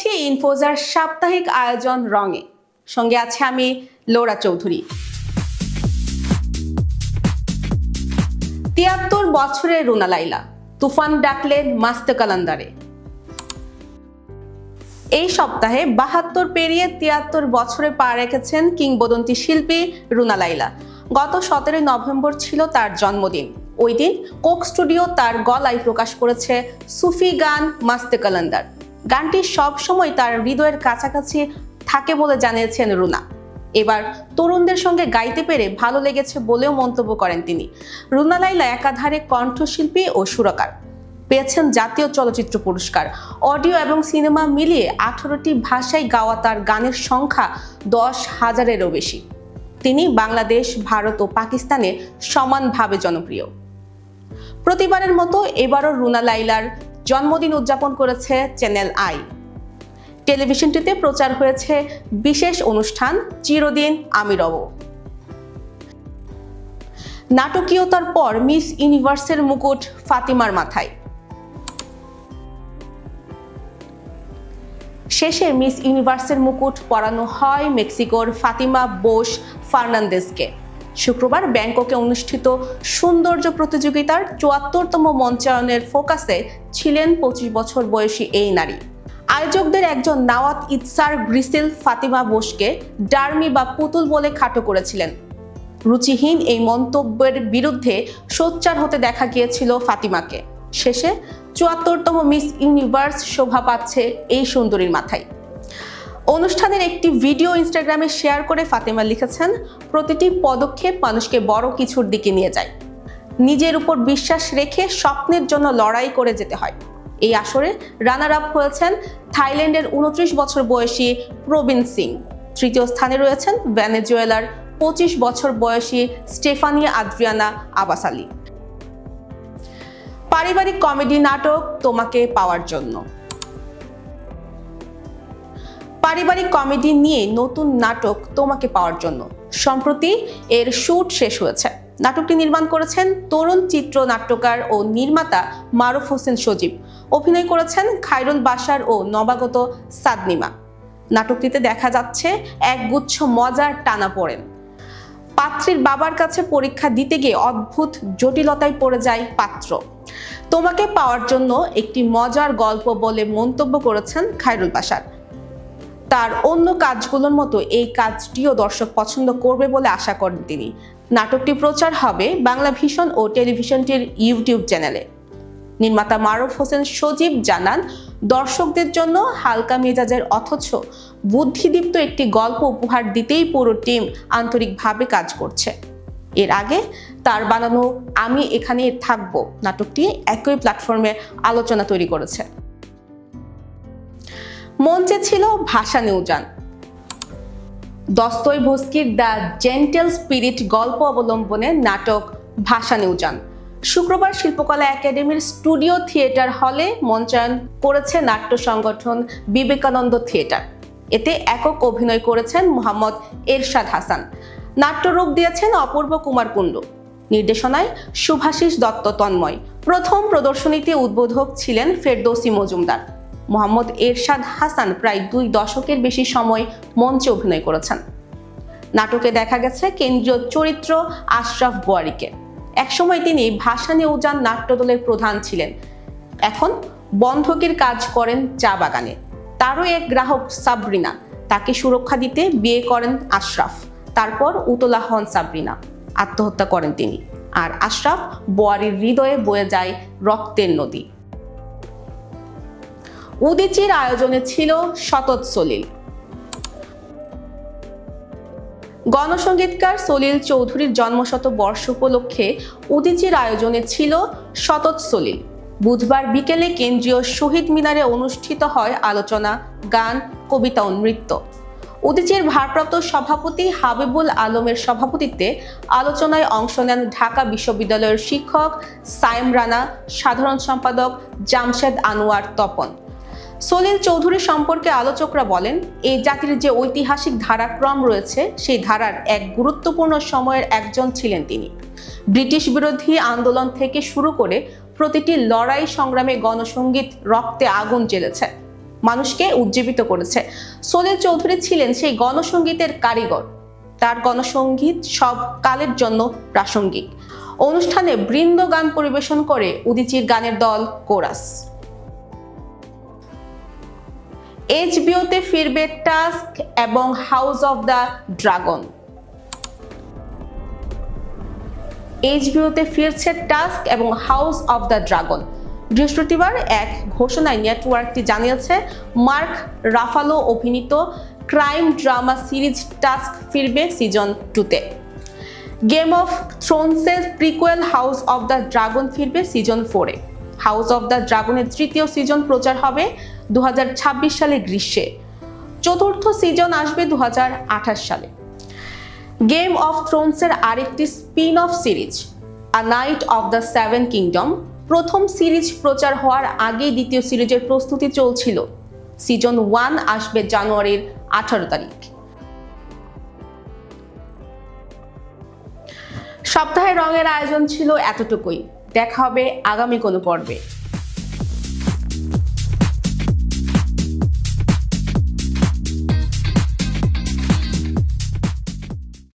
জানাচ্ছি ইনফোজার সাপ্তাহিক আয়োজন রঙে। সঙ্গে আছে আমি লোরা চৌধুরী। তিয়াত্তর বছরের রুনা লাইলা, তুফান ডাকলেন মাস্তে কালান্দারে। এই সপ্তাহে বাহাত্তর পেরিয়ে তিয়াত্তর বছরে পা রেখেছেন কিংবদন্তি শিল্পী রুনা লাইলা। গত সতেরোই নভেম্বর ছিল তার জন্মদিন। ওই দিন কোক স্টুডিও তার গলায় প্রকাশ করেছে সুফি গান মাস্তে কালান্দার। গানটি সবসময় তার হৃদয়ের কাছাকাছি থাকে বলে জানিয়েছেন রুনা। এবার তরুণদের সঙ্গে গাইতে পেরে ভালো লেগেছে বলেও মন্তব্য করেন তিনি। রুনা লাইলা একাধারে কণ্ঠশিল্পী ও সুরকার। পেয়েছেন জাতীয় চলচ্চিত্র পুরস্কার। অডিও এবং সিনেমা মিলিয়ে আঠারোটি ভাষায় গাওয়া তার গানের সংখ্যা দশ হাজারেরও বেশি। তিনি বাংলাদেশ, ভারত ও পাকিস্তানে সমানভাবে জনপ্রিয়। প্রতিবারের মতো এবারও রুনা লাইলার জন্মদিন উদযাপন করেছে চ্যানেল আই টেলিভিশনটিতে প্রচার হয়েছে বিশেষ অনুষ্ঠান চিরদিন আমি রব নাটকীয়তার পর মিস ইউনিভার্সের মুকুট ফাতিমার মাথায়। শেষে মিস ইউনিভার্সের মুকুট পরানো হয় মেক্সিকোর ফাতিমা বোস ফার্নান্দেসকে শুক্রবার ব্যাংককে অনুষ্ঠিত সৌন্দর্য প্রতিযোগিতার চুয়াত্তরতম মঞ্চায়নের ফোকাসে ছিলেন পঁচিশ বছর বয়সী এই নারী। আয়োজকদের একজন নাওয়াত ইতসার গ্রিসেল ফাতিমা বোসকে ডার্মি বা পুতুল বলে খাটো করেছিলেন। রুচিহীন এই মন্তব্যের বিরুদ্ধে সোচ্চার হতে দেখা গিয়েছিল ফাতিমাকে। শেষে চুয়াত্তরতম মিস ইউনিভার্স শোভা পাচ্ছে এই সুন্দরীর মাথায়। অনুষ্ঠানের একটি ভিডিও ইনস্টাগ্রামে শেয়ার করে ফাতেমা লিখেছেন, প্রতিটি পদক্ষেপ মানুষকে বড় কিছুর দিকে নিয়ে যায়। নিজের উপর বিশ্বাস রেখে স্বপ্নের জন্য লড়াই করে যেতে হয়। এই আসরে রানার আপ হয়েছেন থাইল্যান্ডের উনত্রিশ বছর বয়সী প্রবীণ সিং। তৃতীয় স্থানে রয়েছেন ভেনেজুয়েলার পঁচিশ বছর বয়সী স্টেফানিয়া আদ্রিয়ানা আবাস আলী। পারিবারিক কমেডি নাটক তোমাকে পাওয়ার জন্য। পারিবারিক কমেডি নিয়ে নতুন নাটক তোমাকে পাওয়ার জন্য। সম্প্রতি এর শুট শেষ হয়েছে। নাটকটি নির্মাণ করেছেন তরুণ চিত্র নাট্যকার ও নির্মাতা মারুফ হোসেন সজীব। অভিনয় করেছেন খায়রুল বাসার ও নবাগত সাদনিমা। নাটকটিতে দেখা যাচ্ছে এক গুচ্ছ মজার টানা পড়েন। পাত্রীর বাবার কাছে পরীক্ষা দিতে গিয়ে অদ্ভুত জটিলতায় পড়ে যায় পাত্র। তোমাকে পাওয়ার জন্য একটি মজার গল্প বলে মন্তব্য করেছেন খায়রুল বাসার তার অন্য কাজগুলোর মতো এই কাজটিও দর্শক পছন্দ করবে বলে আশা করেন তিনি। নাটকটি প্রচার হবে বাংলা ভীষণ ও টেলিভিশনটির ইউটিউব চ্যানেলে। নির্মাতা মারুফ হোসেন সজীব জানান, দর্শকদের জন্য হালকা মেজাজের অথচ বুদ্ধিদীপ্ত একটি গল্প উপহার দিতেই পুরো টিম আন্তরিকভাবে কাজ করছে। এর আগে তার বানানো আমি এখানে থাকব নাটকটি একই প্ল্যাটফর্মে আলোচনা তৈরি করেছে। মঞ্চে ছিল ভাষা নিউজান। দস্তই ভস্কির দ্য জেন্টেল স্পিরিট গল্প অবলম্বনে নাটক ভাষা নিউজান। শুক্রবার শিল্পকলা একাডেমির স্টুডিও থিয়েটার হলে মঞ্চায়ন করেছে নাট্য সংগঠন বিবেকানন্দ থিয়েটার। এতে একক অভিনয় করেছেন মোহাম্মদ এরশাদ হাসান। নাট্যরূপ দিয়েছেন অপূর্ব কুমার কুণ্ডু। নির্দেশনায় সুভাষিস দত্ত তন্ময়। প্রথম প্রদর্শনীতে উদ্বোধক ছিলেন ফেরদৌসি মজুমদার। মোহাম্মদ এরশাদ হাসান প্রায় দুই দশকের বেশি সময় মঞ্চে অভিনয় করেছেন। নাটকে দেখা গেছে কেন্দ্রীয় চরিত্র আশরাফ বোয়ারিকে। একসময় তিনি ভাষা নিউজান নাট্যদলের প্রধান ছিলেন। এখন বন্ধকের কাজ করেন চা বাগানে। তারও এক গ্রাহক সাবরিনা। তাকে সুরক্ষা দিতে বিয়ে করেন আশরাফ। তারপর উতলা হন সাবরিনা। আত্মহত্যা করেন তিনি। আর আশরাফ বোয়ারির হৃদয়ে বয়ে যায় রক্তের নদী। উদিচির আয়োজনে ছিল শতৎ সলিল। গণসঙ্গীতকার সলিল চৌধুরীর জন্মশত বর্ষ উপলক্ষে উদিচির আয়োজনে ছিল শতৎ সলিল। বুধবার বিকেলে কেন্দ্রীয় শহীদ মিনারে অনুষ্ঠিত হয় আলোচনা, গান, কবিতা ও নৃত্য। উদিচির ভারপ্রাপ্ত সভাপতি হাবিবুল আলমের সভাপতিত্বে আলোচনায় অংশ নেন ঢাকা বিশ্ববিদ্যালয়ের শিক্ষক সায়েম রানা, সাধারণ সম্পাদক জামশেদ আনোয়ার তপন। সলিল চৌধুরী সম্পর্কে আলোচকরা বলেন, এই জাতির যে ঐতিহাসিক ধারাক্রম রয়েছে, সেই ধারার এক গুরুত্বপূর্ণ সময়ের একজন ছিলেন তিনি। ব্রিটিশ বিরোধী আন্দোলন থেকে শুরু করে প্রতিটি লড়াই সংগ্রামে গণসঙ্গীত রক্তে আগুন জ্বেলেছে, মানুষকে উজ্জীবিত করেছে। সলিল চৌধুরী ছিলেন সেই গণসঙ্গীতের কারিগর। তার গণসঙ্গীত সব কালের জন্য প্রাসঙ্গিক। অনুষ্ঠানে বৃন্দ গান পরিবেশন করে উদিচির গানের দল কোরাস। এইচবিওতে ফিরবে টাস্ক এবং হাউস অফ দ্য ড্রাগন এইচবিওতে ফিরছে টাস্ক এবং হাউস অফ দ্য ড্রাগন বৃহস্পতিবার এক ঘোষণায় নেটওয়ার্কটি জানিয়েছে, মার্ক রাফালো অভিনীত ক্রাইম ড্রামা সিরিজ টাস্ক ফিরবে সিজন টুতে। Game of থ্রোনসের prequel House of the Dragon ফিরবে সিজন ফোরে। হাউস অফ দ্য ড্রাগনের তৃতীয় সিজন প্রচার হবে দু হাজার ছাব্বিশ সালে গ্রীষ্মে। চতুর্থ সিজন আসবে দু হাজার আঠাশ সালে। গেম অফ থ্রোনসের আরেকটি spin off series a knight of the seven kingdom প্রথম সিরিজ প্রচার হওয়ার আগেই দ্বিতীয় সিরিজের প্রস্তুতি চলছিল। সিজন ওয়ান আসবে জানুয়ারির আঠারো তারিখ। সপ্তাহে রঙের আয়োজন ছিল এতটুকুই। দেখা হবে আগামী কোনো পর্বে।